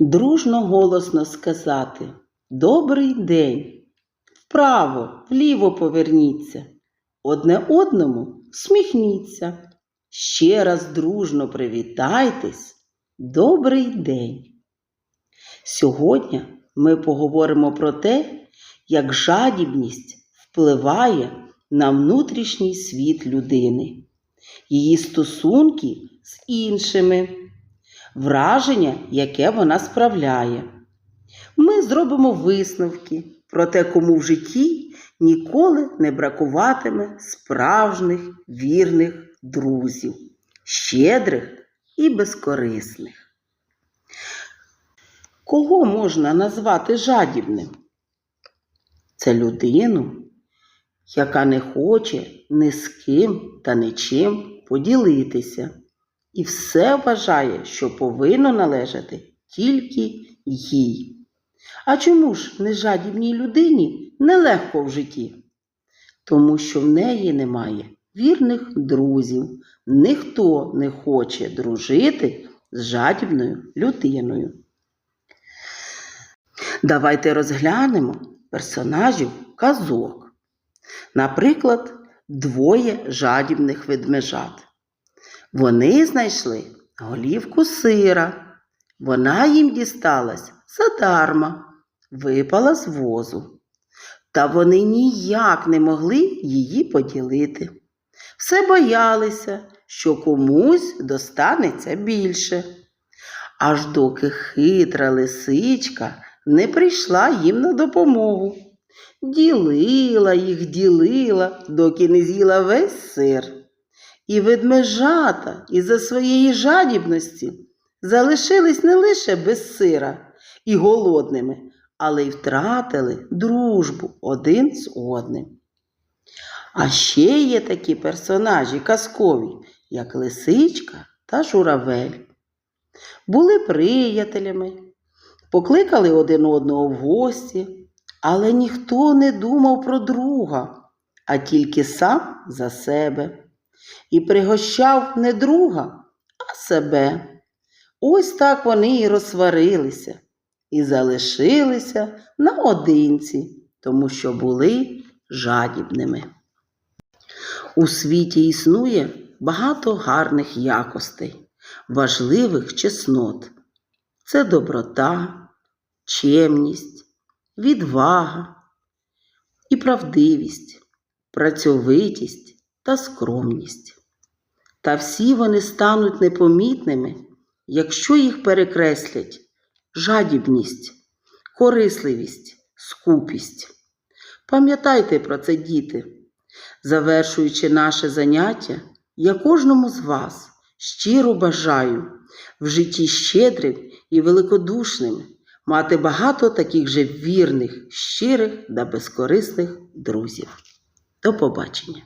Дружно голосно сказати Добрий день. Вправо, вліво поверніться. Одне одному сміхніться. Ще раз дружно привітайтесь. Добрий день. Сьогодні ми поговоримо про те, як жадібність впливає на внутрішній світ людини, її стосунки з іншими, враження, яке вона справляє. Ми зробимо висновки про те, кому в житті ніколи не бракуватиме справжніх вірних друзів, щедрих і безкорисних. Кого можна назвати жадібним? Це людину, яка не хоче ні з ким та нічим поділитися, і все вважає, що повинно належати тільки їй. А чому ж нежадібній людині нелегко в житті? Тому що в неї немає вірних друзів, ніхто не хоче дружити з жадібною людиною. Давайте розглянемо персонажів казок. Наприклад, двоє жадібних ведмежат. Вони знайшли голівку сира. Вона їм дісталась задарма, випала з возу. Та вони ніяк не могли її поділити. Все боялися, що комусь достанеться більше. Аж доки хитра лисичка не прийшла їм на допомогу. Ділила їх, ділила, доки не з'їла весь сир. І ведмежата із-за своєї жадібності залишились не лише без сира і голодними, але й втратили дружбу один з одним. А ще є такі персонажі казкові, як лисичка та журавель. Були приятелями, покликали один одного в гості, але ніхто не думав про друга, а тільки сам за себе. І пригощав не друга, а себе. Ось так вони і розсварилися і залишилися наодинці, тому що були жадібними. У світі існує багато гарних якостей, важливих чеснот. Це доброта, чемність, відвага і правдивість, працьовитість та скромність. Та всі вони стануть непомітними, якщо їх перекреслять жадібність, корисливість, скупість. Пам'ятайте про це, діти. Завершуючи наше заняття, я кожному з вас щиро бажаю в житті щедрим і великодушним мати багато таких же вірних, щирих та безкорисних друзів. До побачення!